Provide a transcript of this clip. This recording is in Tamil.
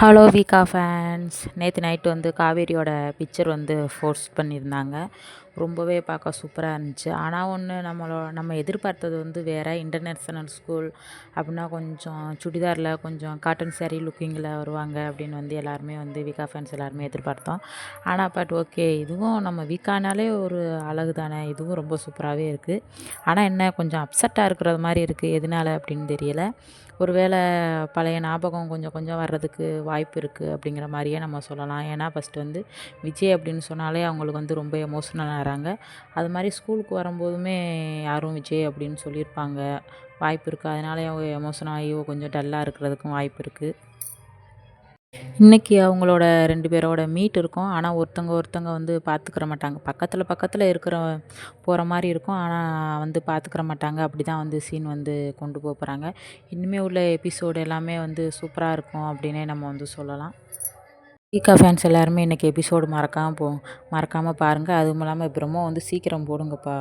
ஹலோ வீகா ஃபேன்ஸ் நேற்று நைட்டு வந்து காவேரியோட பிக்சர் வந்து ஃபோர்ஸ் பண்ணியிருந்தாங்க. ரொம்பவே பார்க்க சூப்பராக இருந்துச்சு. ஆனால் ஒன்று நம்மளோ நம்ம எதிர்பார்த்தது வந்து வேறு. இன்டர்நேஷ்னல் ஸ்கூல் அப்படின்னா கொஞ்சம் சுடிதாரில் கொஞ்சம் காட்டன் சேரீ லுக்கிங்கில் வருவாங்க அப்படின்னு வந்து எல்லாருமே வந்து வீக்கா ஃபேன்ஸ் எல்லாருமே எதிர்பார்த்தோம். ஆனால் பட் ஓகே இதுவும் நம்ம வீக்கானாலே ஒரு அழகு தானே. இதுவும் ரொம்ப சூப்பராகவே இருக்குது ஆனால் என்ன கொஞ்சம் அப்செட்டாக இருக்கிறது மாதிரி இருக்குது எதனால அப்படின்னு தெரியல. ஒருவேளை பழைய ஞாபகம் கொஞ்சம் கொஞ்சம் வர்றதுக்கு வாய்ப்பு இருக்குது அப்படிங்கிற மாதிரியே நம்ம சொல்லலாம். ஏன்னா ஃபஸ்ட்டு வந்து விஜய் அப்படின்னு சொன்னாலே அவங்களுக்கு வந்து ரொம்ப எமோஷ்னல் வராங்க. அது மாதிரி ஸ்கூலுக்கு வரும்போதுமே யாரும் விஜய் அப்படின்னு சொல்லியிருப்பாங்க. வாய்ப்பு இருக்குது அதனால அவங்க எமோஷன் ஆகி கொஞ்சம் டல்லாக இருக்கிறதுக்கும் வாய்ப்பு இருக்குது இன்றைக்கி அவங்களோட ரெண்டு பேரோட மீட் இருக்கும். ஆனால் ஒருத்தங்க ஒருத்தங்க வந்து பார்த்துக்கிற மாட்டாங்க. பக்கத்தில் பக்கத்தில் இருக்கிற போகிற மாதிரி இருக்கும். ஆனால் வந்து பார்த்துக்கிற மாட்டாங்க. அப்படி தான் வந்து சீன் வந்து கொண்டு போகிறாங்க இனிமேல் உள்ள எபிசோடு எல்லாமே வந்து சூப்பராக இருக்கும் அப்படின்னே நம்ம வந்து சொல்லலாம். ஈகா ஃபேன்ஸ் எல்லாருமே இன்றைக்கி எபிசோடு மறக்காமல் போ மறக்காமல் பாருங்கள் அதுவும் இல்லாமல் பிரம்மோ வந்து சீக்கிரம் போடுங்கப்பா.